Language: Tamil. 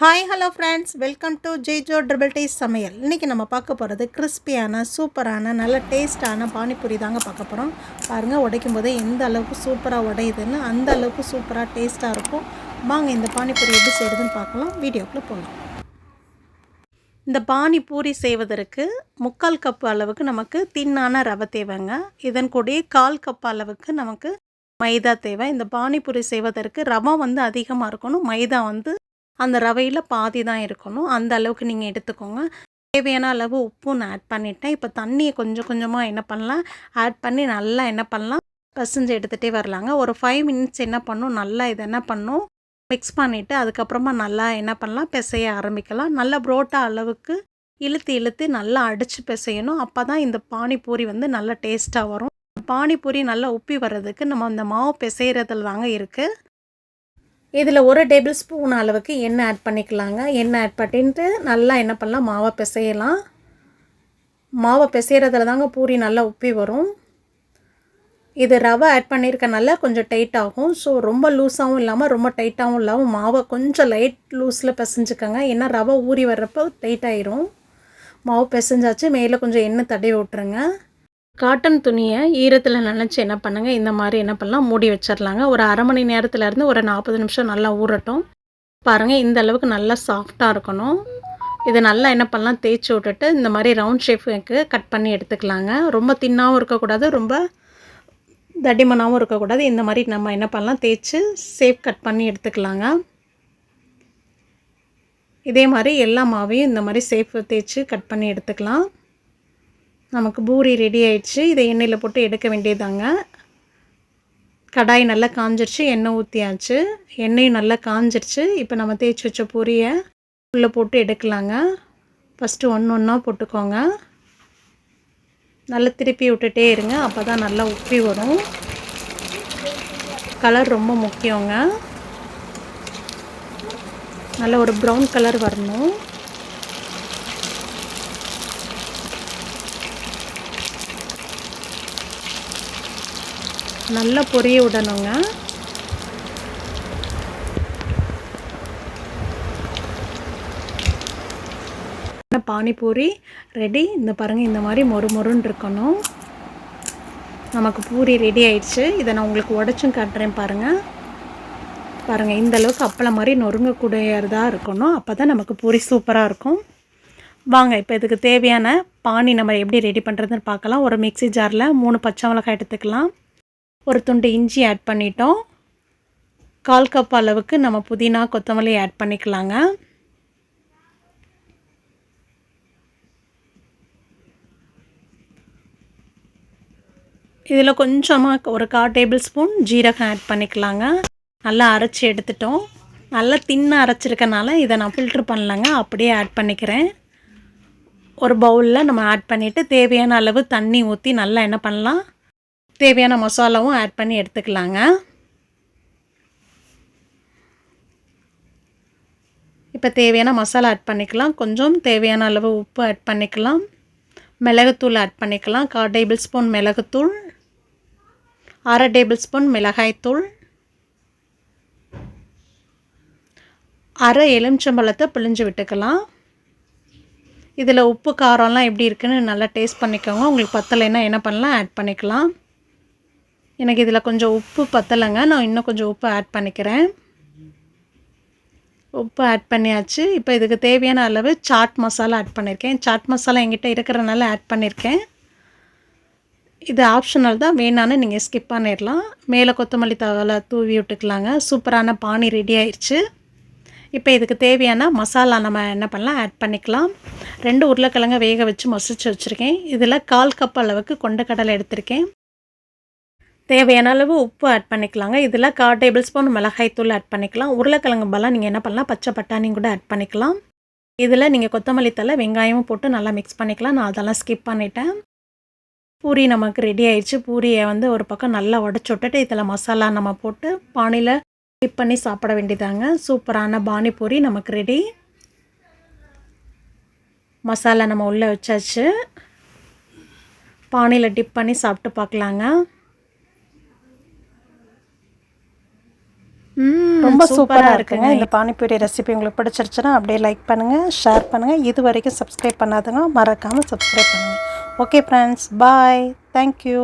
Hi hello friends welcome to ஜெய்ஜோ triple taste சமையல் இன்றைக்கி நம்ம பார்க்க போகிறது கிறிஸ்பியான சூப்பரான நல்ல டேஸ்டான பானிபூரி தாங்க பார்க்க போகிறோம் பாருங்கள் உடைக்கும் போதே எந்த அளவுக்கு சூப்பராக உடையுதுன்னு அந்த அளவுக்கு சூப்பராக டேஸ்ட்டாக இருக்கும். வாங்க இந்த பானிபூரி எப்படி செய்கிறதுன்னு பார்க்கலாம். வீடியோக்குள்ளே போகலாம் இந்த பானிபூரி செய்வதற்கு முக்கால் கப் அளவுக்கு நமக்கு தின்னான ரவை தேவைங்க. இதன் கூடயே கால் கப் அளவுக்கு நமக்கு மைதா தேவை. இந்த பானிபூரி செய்வதற்கு ரவை வந்து அதிகமாக இருக்கணும். மைதா வந்து அந்த ரவையில் பாதி தான் இருக்கணும். அந்த அளவுக்கு நீங்கள் எடுத்துக்கோங்க. தேவையான அளவு உப்பும் நான் ஆட் பண்ணிட்டேன். இப்போ தண்ணியை கொஞ்சம் கொஞ்சமாக என்ன பண்ணலாம்? ஆட் பண்ணி நல்லா என்ன பண்ணலாம்? பசஞ்சு எடுத்துகிட்டே வரலாங்க. ஒரு ஃபைவ் மினிட்ஸ் என்ன பண்ணும்? நல்லா இதை என்ன பண்ணும்? மிக்ஸ் பண்ணிவிட்டு அதுக்கப்புறமா நல்லா என்ன பண்ணலாம்? பிசைய ஆரம்பிக்கலாம். நல்லா புரோட்டா அளவுக்கு இழுத்து இழுத்து நல்லா அடித்து பிசையணும். அப்போ தான் இந்த பானிபூரி வந்து நல்லா டேஸ்ட்டாக வரும். பானிபூரி நல்லா உப்பி வர்றதுக்கு நம்ம அந்த மாவு பிசைகிறதுல தாங்க இருக்குது இதில் ஒரு டேபிள் ஸ்பூன் அளவுக்கு எண்ணெய் ஆட் பண்ணிக்கலாங்க. எண்ணெய் ஆட் பண்ணிட்டு நல்லா என்ன பண்ணலாம்? மாவை பிசையலாம். மாவை பிசைகிறதுல தாங்க பூரி நல்லா உப்பி வரும். இது ரவை ஆட் பண்ணியிருக்கனால கொஞ்சம் டைட் ஆகும். ஸோ ரொம்ப லூஸாகவும் இல்லாமல் ரொம்ப டைட்டாகவும் இல்லாமல் மாவை கொஞ்சம் லைட் லூஸில் பிசைஞ்சுக்கோங்க. ஏன்னா ரவை ஊறி வர்றப்போ டைட் ஆயிரும். மாவு பிசைஞ்சாச்சு மேலே கொஞ்சம் எண்ணெய் தடவி விட்ருங்க காட்டன் துணியை ஈரத்தில் நினச்சி என்ன பண்ணுங்கள் இந்த மாதிரி என்ன பண்ணலாம்? மூடி வச்சிடலாங்க ஒரு அரை மணி நேரத்துலேருந்து ஒரு நாற்பது நிமிஷம் நல்லா ஊறட்டும். பாருங்கள் இந்த அளவுக்கு நல்லா சாஃப்டாக இருக்கணும். இதை நல்லா என்ன பண்ணலாம்? தேய்ச்சி விட்டுட்டு இந்த மாதிரி ரவுண்ட் ஷேப்புக்கு கட் பண்ணி எடுத்துக்கலாங்க. ரொம்ப தின்னாகவும் இருக்கக்கூடாது ரொம்ப தடிமனாகவும் இருக்கக்கூடாது. இந்த மாதிரி நம்ம என்ன பண்ணலாம்? தேய்ச்சி சேஃப் கட் பண்ணி எடுத்துக்கலாங்க. இதே மாதிரி எல்லா மாவையும் இந்த மாதிரி சேஃப் தேய்ச்சி கட் பண்ணி எடுத்துக்கலாம். நமக்கு பூரி ரெடி ஆயிடுச்சு. இதை எண்ணெயில் போட்டு எடுக்க வேண்டியதாங்க கடாய் நல்லா காஞ்சிருச்சு எண்ணெய் ஊற்றியாச்சு எண்ணெயும் நல்லா காஞ்சிருச்சு. இப்போ நம்ம தேய்ச்சி வச்ச பூரியை உள்ளே போட்டு எடுக்கலாங்க. ஃபஸ்ட்டு ஒன்று ஒன்றா போட்டுக்கோங்க. நல்லா திருப்பி விட்டுட்டே இருங்க. அப்போ தான் நல்லா உப்பி வரும். கலர் ரொம்ப முக்கியங்க. நல்ல ஒரு ப்ரௌன் கலர் வரணும். நல்லா பொரிய விடணுங்க. பானிபூரி ரெடி. இந்த பாருங்கள் இந்த மாதிரி மொறு மொறுன்னு இருக்கணும். நமக்கு பூரி ரெடி ஆயிடுச்சு. இதை நான் உங்களுக்கு உடச்சும் காட்டுறேன் பாருங்கள் பாருங்கள் இந்த அளவுக்கு அப்பளம் மாதிரி நொறுங்கக்கூடியதாக இருக்கணும். அப்போ தான் நமக்கு பூரி சூப்பராக இருக்கும். வாங்க இப்போ இதுக்கு தேவையான பானி நம்ம எப்படி ரெடி பண்ணுறதுன்னு பார்க்கலாம். ஒரு மிக்சி ஜாரில் மூணு பச்சை மிளகாய் எடுத்துக்கலாம். ஒரு துண்டு இஞ்சி ஆட் பண்ணிட்டோம். கால் கப் அளவுக்கு நம்ம புதினா கொத்தமல்லி ஆட் பண்ணிக்கலாங்க. இதில் கொஞ்சமாக ஒரு கால் டேபிள் ஸ்பூன் ஜீரகம் ஆட் பண்ணிக்கலாங்க. நல்லா அரைச்சி எடுத்துட்டோம். நல்லா தின்னு அரைச்சிருக்கனால இதை நான் ஃபில்ட்ரு பண்ணலங்க அப்படியே ஆட் பண்ணிக்கிறேன். ஒரு பவுலில் நம்ம ஆட் பண்ணிவிட்டு தேவையான அளவு தண்ணி ஊற்றி நல்லா என்ன பண்ணலாம்? தேவையான மசாலாவும் ஆட் பண்ணி எடுத்துக்கலாங்க. இப்போ தேவையான மசாலா ஆட் பண்ணிக்கலாம். கொஞ்சம் தேவையான அளவு உப்பு ஆட் பண்ணிக்கலாம். மிளகுத்தூள் ஆட் பண்ணிக்கலாம். கால் டேபிள் ஸ்பூன் மிளகுத்தூள். அரை டேபிள் ஸ்பூன் மிளகாய்த்தூள். அரை எலுமிச்சம்பழத்தை பிழிஞ்சு விட்டுக்கலாம். இதில் உப்பு காரம்லாம் எப்படி இருக்குன்னு நல்லா டேஸ்ட் பண்ணிக்கோங்க. உங்களுக்கு பத்தலைன்னா என்ன பண்ணலாம்? ஆட் பண்ணிக்கலாம். எனக்கு இதில் கொஞ்சம் உப்பு பத்தலைங்க. நான் இன்னும் கொஞ்சம் உப்பு ஆட் பண்ணிக்கிறேன். உப்பு ஆட் பண்ணியாச்சு. இப்போ இதுக்கு தேவையான அளவு சாட் மசாலா ஆட் பண்ணியிருக்கேன். சாட் மசாலா எங்கிட்ட இருக்கிறனால ஆட் பண்ணியிருக்கேன். இது ஆப்ஷனல் தான். வேணான்னு நீங்கள் ஸ்கிப் பண்ணிடலாம் மேலே கொத்தமல்லி தவலை தூவி விட்டுக்கலாங்க. சூப்பரான பானி ரெடி ஆயிடுச்சு இப்போ இதுக்கு தேவையான மசாலா நம்ம என்ன பண்ணலாம்? ஆட் பண்ணிக்கலாம். ரெண்டு உருளைக்கிழங்க வேக வச்சு மசிச்சு வச்சுருக்கேன். இதில் கால் கப் அளவுக்கு கொண்டக்கடலை எடுத்திருக்கேன். தேவையான அளவு உப்பு ஆட் பண்ணிக்கலாங்க. இதில் கால் டேபிள் ஸ்பூன் மிளகாய்த்தூள் ஆட் பண்ணிக்கலாம். உருளைக்கிழங்கு பலம் நீங்கள் என்ன பண்ணலாம்? பச்சை பட்டாணியும் கூட ஆட் பண்ணிக்கலாம். இதில் நீங்கள் கொத்தமல்லி தலை வெங்காயமும் போட்டு நல்லா மிக்ஸ் பண்ணிக்கலாம். நான் அதெல்லாம் ஸ்கிப் பண்ணிட்டேன். பூரி நமக்கு ரெடி ஆயிடுச்சு. பூரியை வந்து ஒரு பக்கம் நல்லா உடச்சி விட்டுட்டு இதில் மசாலா நம்ம போட்டு பானியில் டிப் பண்ணி சாப்பிட வேண்டியதாங்க. சூப்பரான பானிபூரி நமக்கு ரெடி மசாலா நம்ம உள்ளே வச்சாச்சு. பானியில் டிப் பண்ணி சாப்பிட்டு பார்க்கலாங்க. ரொம்ப சூப்பராக இருக்குங்க. இந்த பானிபூரி ரெசிபி உங்களுக்கு பிடிச்சிருச்சுன்னா அப்படியே லைக் பண்ணுங்கள் ஷேர் பண்ணுங்கள் இது வரைக்கும் சப்ஸ்கிரைப் பண்ணாதவங்க மறக்காமல் சப்ஸ்கிரைப் பண்ணுங்கள் ஓகே ஃப்ரெண்ட்ஸ் பாய் தேங்க்யூ